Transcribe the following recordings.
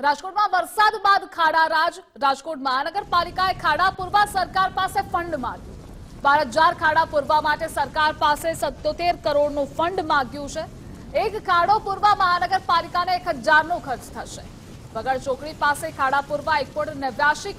રાજકોટમાં વરસાદ બાદ ખાડા રાજ, રાજકોટ મહાનગરપાલિકાએ ખાડા પૂરવા સરકાર પાસે ફંડ માંગ્યું. બાર હજાર ખાડા પૂરવા માટે સરકાર પાસે સત્યોતેર કરોડનું ફંડ માંગ્યું છે. એક ખાડો પૂરવા મહાનગરપાલિકાને એક હજારનો ખર્ચ થશે. વગર ચોકડી પાસે ખાડા પૂરવા એક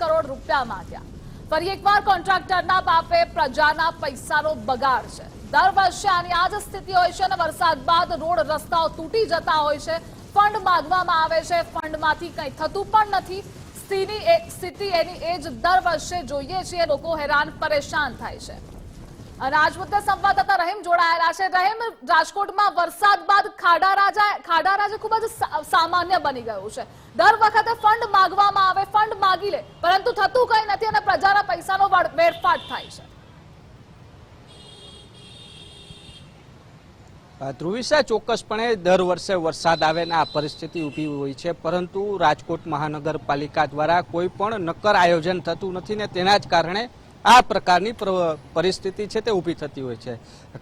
કરોડ રૂપિયા માંગ્યા. ફરી એકવાર કોન્ટ્રાક્ટરના બાપે પ્રજાના પૈસાનો બગાડ છે. દર વર્ષે આની આ જ સ્થિતિ હોય છે અને વરસાદ બાદ રોડ રસ્તાઓ તૂટી જતા હોય છે. ફંડ માંગવામાં આવે છે. ફંડમાંથી કંઈ થતું પણ નથી. સ્થિતિ સ્થિતિ એની એ જ દર વર્ષે જોઈએ છીએ. લોકો હેરાન, પરેશાન થાય છે. આજ મુદ્દે સંવાદદાતા રહીમ જોડાયેલા છે. રહીમ, રાજકોટમાં વરસાદ બાદ ખાડા રાજા ખાડા રાજા ખૂબ જ સામાન્ય બની ગયું છે. દર વખતે ફંડ માંગવામાં આવે, ફંડ માગી લે, પરંતુ થતું કંઈ નથી અને પ્રજાના પૈસાનો વેરફાટ થાય છે. ધ્રુવિસા ચોક્કસપણે દર વર્ષે વરસાદ આવે ને આ પરિસ્થિતિ ઊભી હોય છે, પરંતુ રાજકોટ મહાનગરપાલિકા દ્વારા કોઈ પણ નક્કર આયોજન થતું નથી ને તેના જ કારણે આ પ્રકારની પરિસ્થિતિ છે તે ઊભી થતી હોય છે.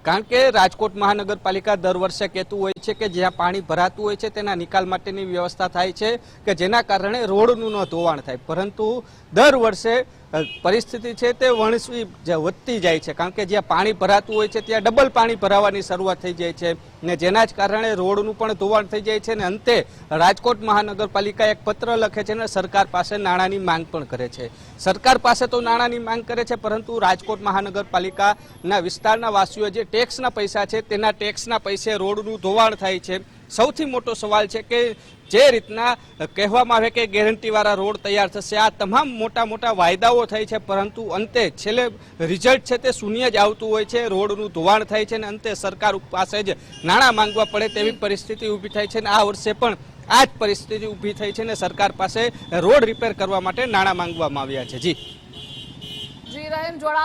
કારણ કે રાજકોટ મહાનગરપાલિકા દર વર્ષે કહેતું હોય છે કે જ્યાં પાણી ભરાતું હોય છે તેના નિકાલ માટેની વ્યવસ્થા થાય છે, કે જેના કારણે રોડનું ન ધોવાણ થાય. પરંતુ દર વર્ષે પરિસ્થિતિ છે તે વણસવી જે વધતી જાય છે. કારણ કે જ્યાં પાણી ભરાતું હોય છે, ત્યાં ડબલ પાણી ભરાવાની શરૂઆત થઈ જાય છે. ને જેના જ કારણે રોડનું પણ ધોવાણ થઈ જાય છે ને અંતે રાજકોટ મહાનગરપાલિકા એક પત્ર લખે છે ને સરકાર પાસે નાણાંની માંગ પણ કરે છે. સરકાર પાસે તો નાણાંની માંગ કરે છે, પરંતુ રાજકોટ મહાનગરપાલિકાના વિસ્તારના વાસીઓ જે ટેક્સના પૈસા છે, તેના ટેક્સના પૈસે રોડનું ધોવાણ થાય છે. સૌથી મોટો સવાલ છે કે જે રીતના કહેવામાં આવે કે ગેરંટીવાળા રોડ તૈયાર થશે આ તમામ મોટા મોટા વાયદાઓ થાય છે પરંતુ અંતે છેલ્લે રિઝલ્ટ છે તે શૂન્ય જ આવતું હોય છે રોડનું ધોવાણ થાય છે અને અંતે સરકાર પાસે જ નાણાં માંગવા પડે તેવી પરિસ્થિતિ ઊભી થાય છે અને આ વર્ષે પણ આ જ પરિસ્થિતિ ઊભી થઈ છે અને સરકાર પાસે રોડ રિપેર કરવા માટે નાણાં માંગવામાં આવ્યા છે. જી. જી રહીમ જોડા